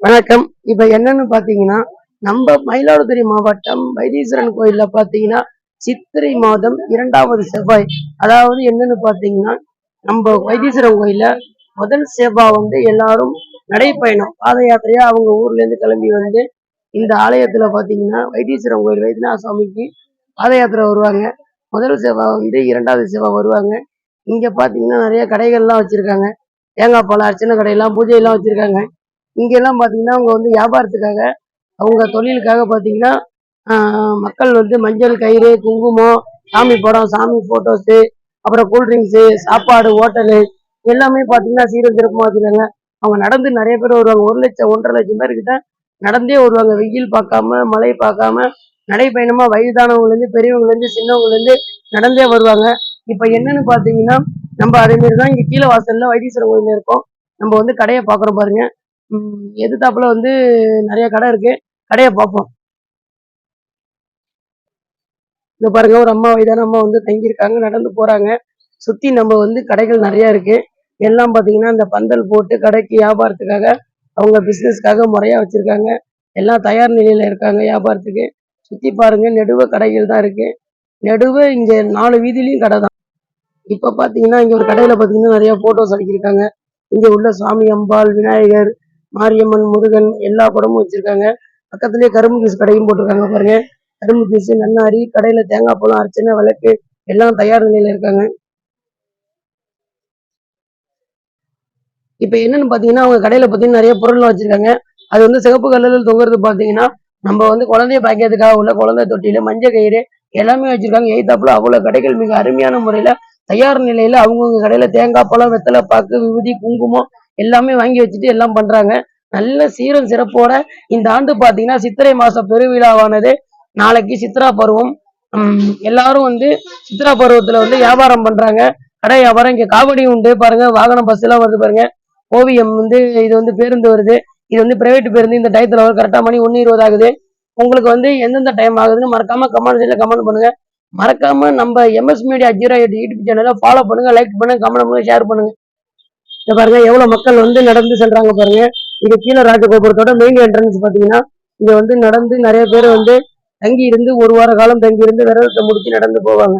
வணக்கம். இப்ப என்னன்னு பாத்தீங்கன்னா நம்ம மயிலாடுதுறை மாவட்டம் வைத்தீஸ்வரன் கோயில்ல பாத்தீங்கன்னா சித்திரை மாதம் இரண்டாவது செவ்வாய். அதாவது என்னன்னு பாத்தீங்கன்னா நம்ம வைத்தீஸ்வரன் கோயில்ல முதல் செவ்வாய் வந்து எல்லாரும் நடைப்பயணம். பாத யாத்திரையா அவங்க ஊர்ல இருந்து கிளம்பி வந்து இந்த ஆலயத்துல பாத்தீங்கன்னா வைத்தீஸ்வரன் கோயில் வைத்தியநாத சுவாமிக்கு பாத யாத்திரை வருவாங்க. முதல் செவ்வாய் வந்து இரண்டாவது செவ்வாய் வருவாங்க. இங்க பாத்தீங்கன்னா நிறைய கடைகள்லாம் வச்சிருக்காங்க. தேங்காய் பழம் அர்ச்சனை கடையெல்லாம் பூஜை எல்லாம் வச்சிருக்காங்க. இங்கெல்லாம் பார்த்தீங்கன்னா அவங்க வந்து வியாபாரத்துக்காக அவங்க தொழிலுக்காக பார்த்தீங்கன்னா மக்கள் வந்து மஞ்சள் கயிறு குங்குமம் சாமி படம் சாமி ஃபோட்டோஸு அப்புறம் கூல்ட்ரிங்க்ஸு சாப்பாடு ஹோட்டலு எல்லாமே பார்த்தீங்கன்னா சீரம் சிறப்புமா வச்சுருக்காங்க. அவங்க நடந்து நிறைய பேர் வருவாங்க. ஒரு லட்சம் ஒன்றரை லட்சம் பேர்கிட்ட நடந்தே வருவாங்க. வெயில் பார்க்காம மழை பார்க்காம நடைப்பயணமாக வயதானவங்கலேருந்து பெரியவங்கலேருந்து சின்னவங்கலேருந்து நடந்தே வருவாங்க. இப்போ என்னன்னு பார்த்தீங்கன்னா நம்ம அதேமாரி தான் இங்கே கீழே வாசலில் வைத்தீஸ்வரர் கோயில் இருக்கோம். நம்ம வந்து கடையை பார்க்குறோம் பாருங்கள் எதிர்த்தாப்புல வந்து நிறைய கடை இருக்கு. கடையை பார்ப்போம். இந்த பாருங்க ஒரு அம்மா வயதான அம்மா வந்து தங்கியிருக்காங்க நடந்து போறாங்க. சுத்தி நம்ம வந்து கடைகள் நிறைய இருக்கு. எல்லாம் பாத்தீங்கன்னா இந்த பந்தல் போட்டு கடைக்கு வியாபாரத்துக்காக அவங்க பிசினஸ்க்காக முறையா வச்சிருக்காங்க. எல்லாம் தயார் நிலையில இருக்காங்க வியாபாரத்துக்கு. சுத்தி பாருங்க நெடுவ கடைகள் தான் இருக்கு. நெடுவ இங்க நாலு வீதியிலையும் கடை தான். இப்ப பாத்தீங்கன்னா இங்க ஒரு கடையில பாத்தீங்கன்னா நிறைய போட்டோஸ் அடிக்கிருக்காங்க இங்க உள்ள சுவாமி அம்பாள் விநாயகர் மாரியம்மன் முருகன் எல்லா படமும் வச்சிருக்காங்க. பக்கத்துலயே கரும்பு ஜூஸ் கடையும் போட்டிருக்காங்க பாருங்க. கரும்பு ஜூஸ் நன்னாரி கடையில தேங்காய் பழம் அர்ச்சனை விளக்கு எல்லாம் தயார் நிலையில இருக்காங்க. இப்ப என்னன்னு பாத்தீங்கன்னா அவங்க கடையில பாத்தீங்கன்னா நிறைய பொருள்லாம் வச்சிருக்காங்க. அது வந்து சிகப்பு கல்லில் தொங்குறது பாத்தீங்கன்னா நம்ம வந்து குழந்தைய பாய்க்கிறதுக்காக உள்ள குழந்தை தொட்டியில மஞ்சள் கயிறு எல்லாமே வச்சிருக்காங்க. எய்தாப்புல அவ்வளவு கடைகள் மிக அருமையான முறையில தயார் நிலையில அவங்கவுங்க கடையில தேங்காய் பழம் வெத்தலை பாக்கு விபூதி குங்குமம் எல்லாமே வாங்கி வச்சுட்டு எல்லாம் பண்றாங்க. நல்ல சீரம் சிறப்போட இந்த ஆண்டு பாத்தீங்கன்னா சித்திரை மாச பெருவிழாவானது. நாளைக்கு சித்ரா பருவம். எல்லாரும் வந்து சித்ரா பருவத்துல வந்து வியாபாரம் பண்றாங்க. கடை வியாபாரம் இங்க காவடி உண்டு பாருங்க வாகனம் பஸ் எல்லாம் வருது பாருங்க. ஓவியம் வந்து இது வந்து பேருந்து வருது. இது வந்து பிரைவேட் பேருந்து. இந்த டயத்துல வரும் கரெக்டா மணி ஒன்னு இருபது ஆகுது. உங்களுக்கு வந்து எந்தெந்த டைம் ஆகுதுன்னு மறக்காம கமெண்ட் செக்ஷன்ல கமெண்ட் பண்ணுங்க. மறக்காம நம்ம MS media zero eight YouTube சேனலை ஃபாலோ பண்ணுங்க லைக் பண்ணுங்க கமெண்ட் பண்ணுங்க ஷேர் பண்ணுங்க. இதை பாருங்க எவ்வளவு மக்கள் வந்து நடந்து செல்றாங்க பாருங்க. இது கீழ ராஜகோபுரத்தோட மெயின் என்ட்ரன்ஸ் பாத்தீங்கன்னா இங்க வந்து நடந்து நிறைய பேர் வந்து தங்கி இருந்து ஒரு வார காலம் தங்கி இருந்து விரதத்தை முடிச்சு நடந்து போவாங்க.